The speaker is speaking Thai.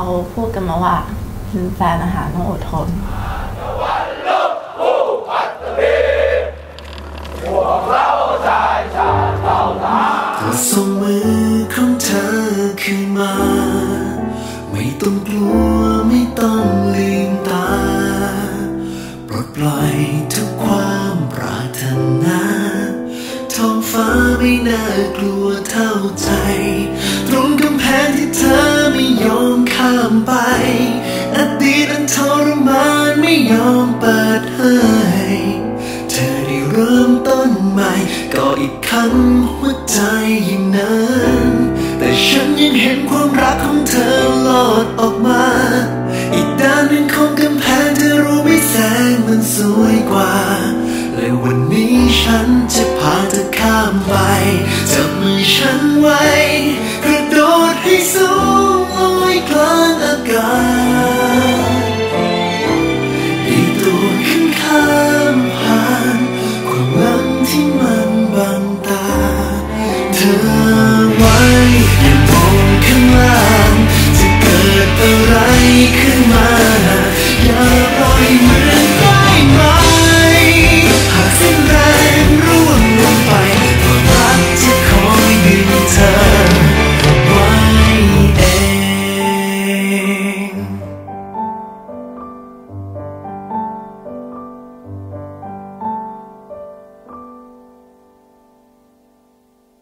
เขาพูดกันมาว่าแฟนอาหารต้องอดทนส่งมือของเธอคืนมา ไม่ต้องกลัวไม่ต้องลืมตา ปลดปล่อยทุกความปรารถนา ท้องฟ้าไม่น่ากลัวเท่าใจ ยอมเปิดให้ เธอได้เริ่มต้นใหม่ ก็อีกครั้งหัวใจอย่างนั้น แต่ฉันยังเห็นความรักของเธอลอดออกมา อีกด้านหนึ่งของกำแพงเธอรู้ไหมแสงมันสวยกว่า และวันนี้ฉันจะ